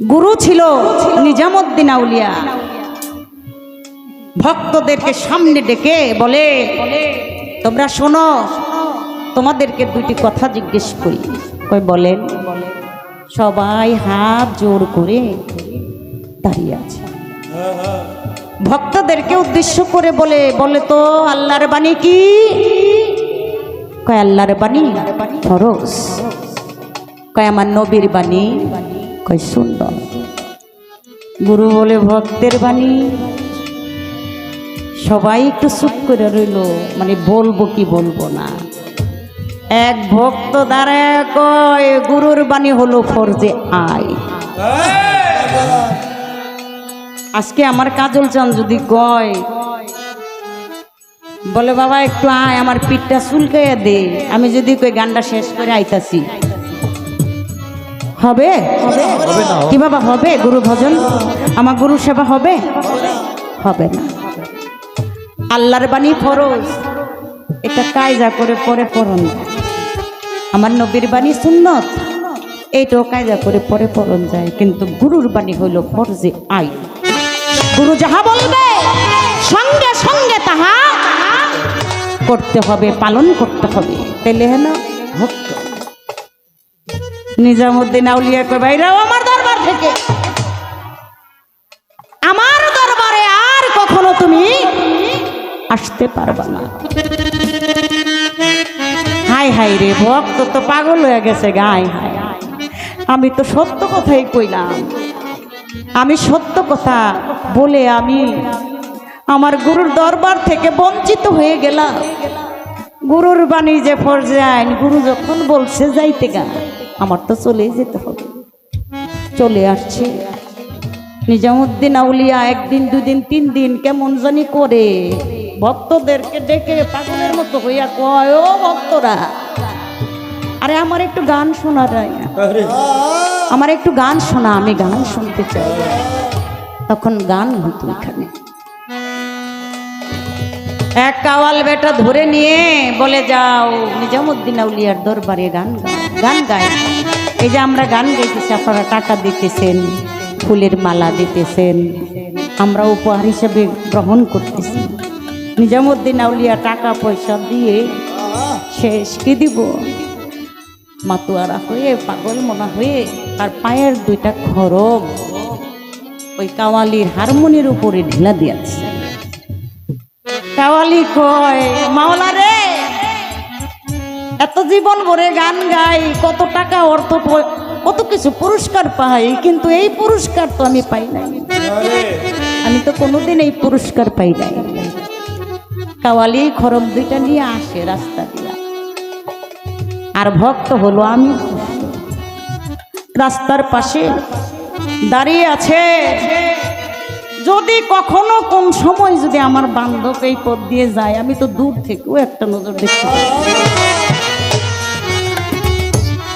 গুরু ছিল নিজামুদ্দিন আউলিয়া। ভক্তদেরকে সামনে ডেকে বলে, তোমরা শোনো, তোমাদেরকে দুইটি কথা জিজ্ঞেস করি। কই, বলেন, সবাই হাত জোর করে দাঁড়িয়ে আছে। ভক্তদেরকে উদ্দেশ্য করে বলে বলে তো, আল্লাহর বাণী কি? কয়, আল্লাহর বাণী ফরস কয়, আমার নবীর বাণী কয় সুন্দর। গুরু বলে, ভক্তের বাণী। সবাই একটু চুপ করে রইল মানে বলব কি বলব না। এক ভক্ত দাঁড়ায় কয়, গুরুর বাণী হলো ফরজে আয়। আজকে আমার কাজল চান যদি কয়, বলে, বাবা, একটু আয়, আমার পিঠটা চুলকাইয়া দে। আমি যদি কই, গানটা শেষ করে আইতাছি। হবে? কি বাবা হবে? গুরু ভজন? আমার গুরু সেবা হবে? হবে না। আল্লাহর বাণী ফরজ এটা কায়জা করে পরে পড়ন। যায়। আমার নবীর বাণী সুন্নত। এইটাও কায়দা করে পরে পড়ন যায়। কিন্তু গুরুর বাণী হইল ফরজে আই গুরু যাহা বলবে সঙ্গে সঙ্গে তাহা করতে হবে পালন করতে হবে। তাইলে হ্যাঁ না ভক্ত নিজামুদ্দিন আউলিয়া কয় বাইরাও আমার দরবার থেকে। আমার দরবারে আর কখনো তুমি আসতে পারবা না। হাই হাই রে, ভক্ত তো পাগল হয়ে গেছে গাই হাই। আমি তো সত্য কথাই কইলাম। আমি সত্য কথা বলে আমি আমার গুরুর দরবার থেকে বঞ্চিত হয়ে গেলাম। গুরুর বাণী যে ফরজাইন, গুরু যখন বলছে, যাইতে গা। আমার তো চলে যেতে হবে। চলে আসছে। নিজামুদ্দিন আউলিয়া একদিন দুদিন তিন দিন কেমন জানি করে। ভক্তদেরকে ডেকে পাগলের মতো হইয়া কয় ও ভক্তরা আরে আমার একটু গান শোনা যায় আমার একটু গান শোনা আমি গান শুনতে চাই। তখন গান হতো এখানে। এক কাওয়াল বেটা ধরে নিয়ে বলে যাও নিজামুদ্দিন আউলিয়ার দরবারে গান গাও। গান গায় এই যে আমরা গান গাইতেছি, আপনারা টাকা দিতেছেন, ফুলের মালা দিতেছেন। আমরা উপহার হিসেবে গ্রহণ করতেছি। নিজামুদ্দিন আউলিয়া টাকা পয়সা দিয়ে শেষ কি দিব? মাতুয়ারা হয়ে, পাগল মনা হয়ে আর পায়ের দুইটা খরব ওই কাওয়ালির হারমোনির উপরে ঢিলা দিয়েছে। কাওয়ালি কয় মাওলা রে এত জীবন ভরে গান গাই, কত টাকা অর্থ কত কিছু পুরস্কার পাই, কিন্তু এই পুরস্কার তো আমি পাই নাই। আমি তো কোনোদিন এই পুরস্কার পাই নাই। কাওয়ালি খরম দুইটা নিয়ে আসে রাস্তা দিয়া। আর ভক্ত হলো আমি। রাস্তার পাশে দাঁড়িয়ে আছে। যদি কখনো কোন সময় যদি আমার বান্ধব এই পথ দিয়ে যায়, আমি তো দূর থেকেও একটা নজর দেখতে পাই।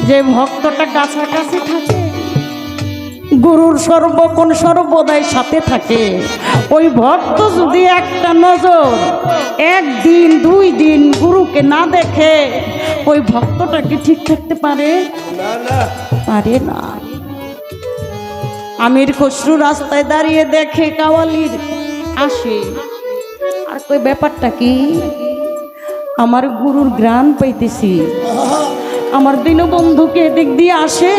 যে ভক্তটা কাছাকাছি থাকে গুরুর সর্বক্ষণ সর্বদাই সাথে থাকে। ওই ভক্ত যদি একটা নজর একদিন দুই দিন গুরুকে না দেখে ওই ভক্তটা কি ঠিক থাকতে পারে? পারে না। আমির খসরু রাস্তায় দাঁড়িয়ে দেখে কাওয়ালির আসে আর কই ব্যাপারটা কি? আমার গুরুর গ্রাণ পাইতেছি। আমার দীনবন্ধুকে এদিক দিয়ে আসে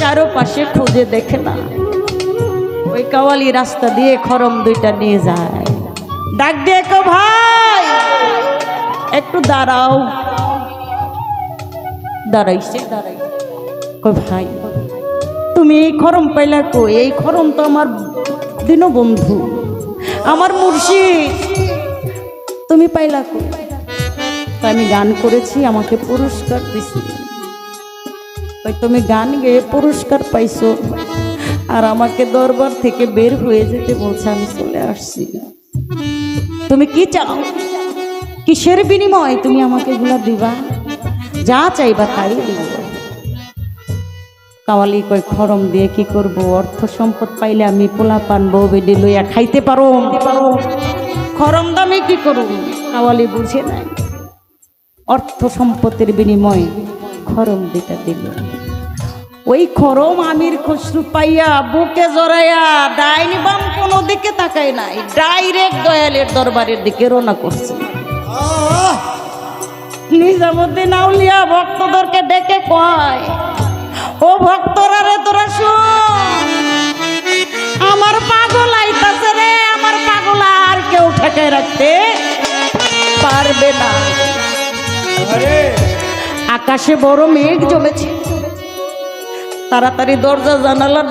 চারো পাশে খুঁজে দেখে না। ওই কাওয়ালি রাস্তা দিয়ে খরম দুইটা নিয়ে যায়। ডাক দিয়ে কো ভাই, একটু দাঁড়াও। দাঁড়াইছে। কই ভাই, তুমি এই খরম পাইলা কই? এই খরম তো আমার দীনবন্ধু, আমার মুর্শিদ। তুমি পাইলা কই? তো আমি গান করেছি, আমাকে পুরস্কার দিছি ওই তুমি গান গেয়ে পুরস্কার পাইছো। আর আমাকে দরবার থেকে বের হয়ে যেতে বলছে, আমি চলে আসছি তুমি কি চাও? কিসের বিনিময় তুমি আমাকে এগুলা দিবা? যা চাইবা তাই দিব। কাওয়ালি কয়, খরম দিয়ে কি করব? অর্থ সম্পদ পাইলে আমি পোলা পান বউ বেডি লইয়া খাইতে পারো। খরম দামে কি করব? কাওয়ালি বুঝে নাই। অর্থ সম্পত্তির বিনিময়ে খরম দিটা দিল ওই খরম আমির খসরু পাইয়া বুকে জড়াইয়া ডাইনি বাম কোনো দিকে তাকায় নাই, ডাইরেক্ট দয়ালের দরবারের দিকে রওনা করছে! নিজামুদ্দিন আউলিয়া ভক্তদেরকে ডেকে কয়, ও ভক্তরা রে তোরা শোন, আমার পাগল আইতাছে রে, আমার পাগল আর কেউ ঠেকে রাখতে পারবে না আকাশে বড় মেঘ জমেছে। তাড়াতাড়ি দরজা জানালা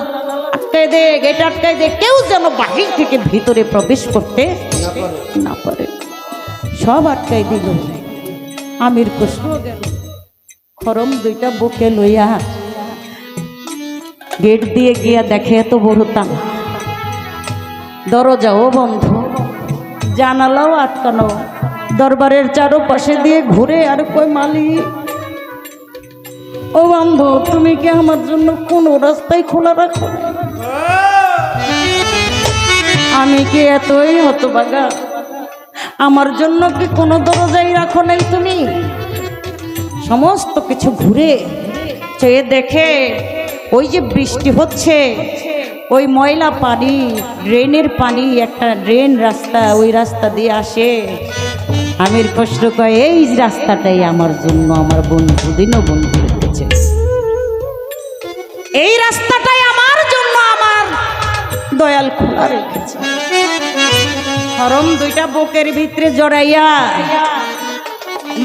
আটকাই দে গেট আটকাই দে, কেউ যেন বাহির থেকে ভিতরে প্রবেশ করতে না পারে। সব আটকাই দিল। আমির গেল, খরম দুইটা বুকে লইয়া। গেট দিয়ে গিয়া দেখে এত বড় তালা। দরজাও বন্ধ, জানালাও আটকানো। দরবারের চারোপাশে দিয়ে ঘুরে আর কই মালিক, ও বন্ধু তুমি কি আমার জন্য কোনো রাস্তায় খোলা রাখো? আমি কি এতই হতবাগা? আমার জন্য কি কোনো দরজাই রাখো নাই তুমি? সমস্ত কিছু ঘুরে, চেয়ে দেখে ওই যে বৃষ্টি হচ্ছে, ওই ময়লা পানি, ড্রেনের পানি, একটা ড্রেন রাস্তা, ওই রাস্তা দিয়ে আসে। আমির কষ্ট কয় এই রাস্তাটাই আমার জন্য, আমার বন্ধু, দিনও বন্ধু রেখেছে। এই রাস্তাটাই আমার জন্য আমার দয়াল খোলা রেখেছে। হরম দুইটা বুকের ভিতরে জড়াইয়া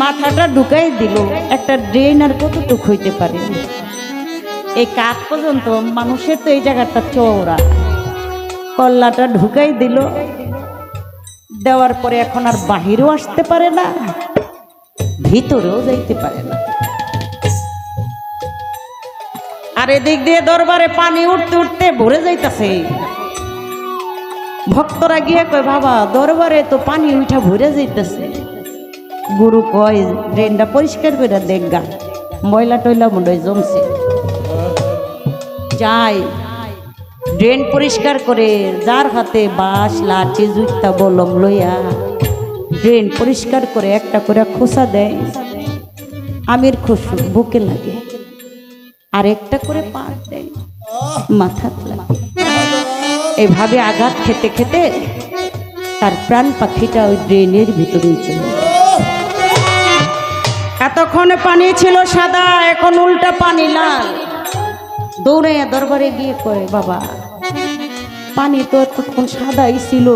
মাথাটা ঢুকাই দিল, একটা ড্রেন আর কতটুক হইতে পারে? এই কাঠ পর্যন্ত মানুষের তো এই জায়গাটা চওড়া। কল্লাটা ঢুকাই দিল দেওয়ার পরে এখন আর বাহিরেও আসতে পারে না, ভিতরেও যাইতে পারে না। আর এদিক দিয়ে দরবারে পানি উঠতে উঠতে ভরে যাইতেছে। ভক্তরা গিয়ে কয়, বাবা, দরবারে তো পানি উঠা ভরে যাইতেছে। গুরু কয়, ড্রেনটা পরিষ্কার করে দেখগা ময়লা টয়লা মনে জমছে। যাই ড্রেন পরিষ্কার করে যার হাতে বাঁশ, লাঠি, জুতা, বলম লইয়া ড্রেন পরিষ্কার করে একটা করে খোসা দেয়। আমির খুশু, বুকে লাগে। আর একটা করে পা দেয়। মাথাত লাগে। এভাবে আঘাত খেতে খেতে তার প্রাণ পাখিটা ওই ড্রেনের ভিতরেই চলে। এতক্ষণে পানি ছিল সাদা, এখন উল্টা পানি লাল। দৌড়ে দরবারে গিয়ে কয়, বাবা পানি তো এতক্ষণ সাদাই ছিল।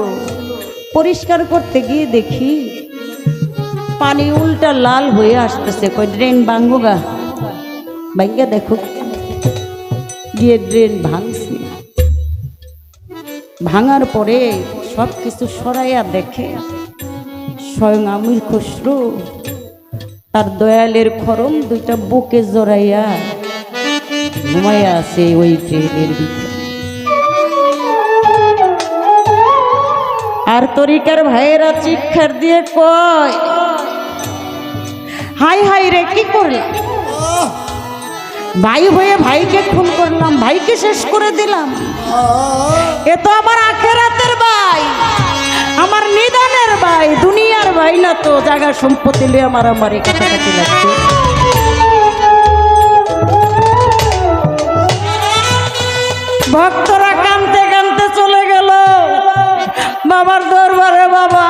পরিষ্কার করতে গিয়ে দেখি পানি উল্টা লাল হয়ে আসতেছে। কয় ড্রেন ভাঙ্গোগা ভাঙ্গা দেখো। গিয়ে ড্রেন ভাঙছি। ভাঙার পরে সব কিছু সরাইয়া দেখে স্বয়ং আমির খসরু, তার দয়ালের খরম দুইটা বুকে জড়াইয়া ঘুমাইয়া আছে ওই ট্রেনের ভিতরে। আর তরিকার ভাইয়েরা চিৎকার দিয়ে কয়, হাই হাই রে, কি করলাম ভাই হয়ে ভাইকে খুন করলাম, ভাইকে শেষ করে দিলাম। এ তো আমার আখেরাতের ভাই, আমার নিদানের ভাই, দুনিয়ার ভাই না তো জায়গা সম্পত্তি লিয়ে আমার আমার কাছাকাছি লাগছে। ভক্তরা বাবার দরবারে বাবা।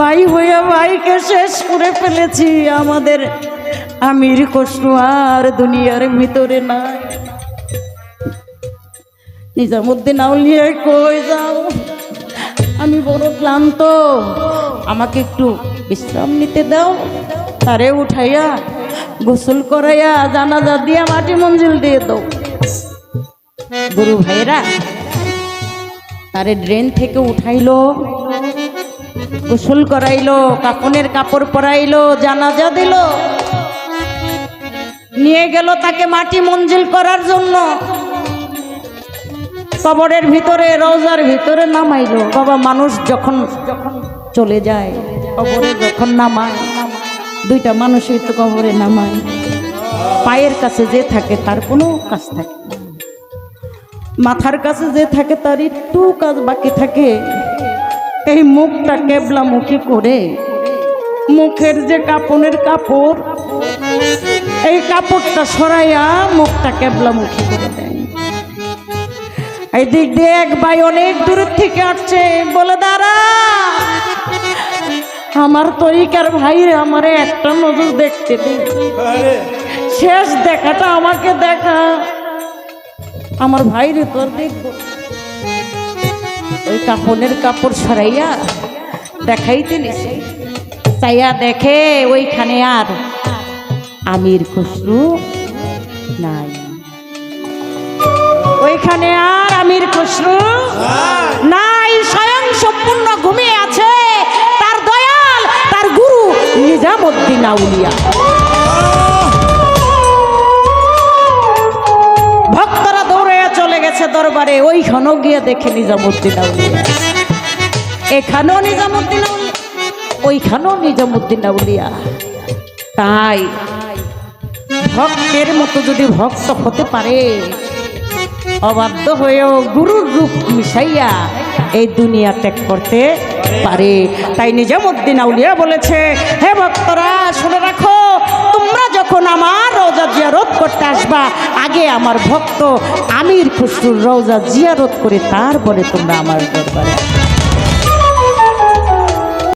ভাই হইয়া ভাইকে শেষ করে ফেলেছি আমাদের আমির কষ্ট আর দুনিয়ার ভিতরে নাই। নিজামুদ্দিন আউলিয়া কই যাও? আমি বড় ক্লান্ত। আমাকে একটু বিশ্রাম নিতে দাও। তারে উঠাইয়া গোসল করাইয়া জানাজা দিয়া মাটি মঞ্জিল দিয়ে দাও। গুরু ভাইরা তারে ড্রেন থেকে উঠাইলো, গোসল করাইলো কাপনের কাপড় পরাইলো, জানাজা দিল। নিয়ে গেল তাকে মাটি মঞ্জিল করার জন্য। কবরের ভিতরে রোজার ভিতরে নামাইলো। বাবা, মানুষ যখন যখন চলে যায়, কবরে যখন নামায়, দুইটা মানুষই তো কবরে নামায়। পায়ের কাছে যে থাকে, তার কোনো কাজ থাকে না। মাথার কাছে যে থাকে তার একটু কাজ বাকি থাকে। এই মুখটা কেবলা মুখে করে। মুখের যে কাপনের কাপড় এই কাপড়টা সরাইয়া মুখটা কেবলা কেবলামুখী করে দেয়। এই দিক দিয়ে এক ভাই অনেক দূরের থেকে আসছে বলে দাঁড়া আমার তরিকার ভাইরে আমারে একটা নজর দেখতে দে। শেষ দেখাটা আমাকে দেখা। আমার ভাইরে তোর দেখব। ওই কাপড়ের কাপড় সরাইয়া দেখাইতে নিছে। দেখে ওইখানে আর আমির খুসরু নাই। ওইখানে আর আমির খুসরু নাই। স্বয়ং সম্পূর্ণ ঘুমিয়ে আছে। তার দয়াল, তার গুরু নিজামুদ্দিন আউলিয়া। চলে ওই সনক গিয়ে দেখে নিজামুদ্দিন আউলিয়া। এখানেও নিজামুদ্দিন ওইখানেও নিজামুদ্দিন আউলিয়া। তাই ভক্তের মতো যদি ভক্ত হতে পারে, অবাধ্য হয়েও গুরুর রূপ মিশাইয়া এই দুনিয়া ত্যাগ করতে পারে তাই নিজামুদ্দিন আউলিয়া বলেছে, হে ভক্তরা, শুনে রাখো, তোমরা যখন আমার রোজা জিয়ারত করতে আসবা, আগে আমার ভক্ত আমির খুসরুর রোজা জিয়ারত করে তারপরে তোমরা আমার দরবারে।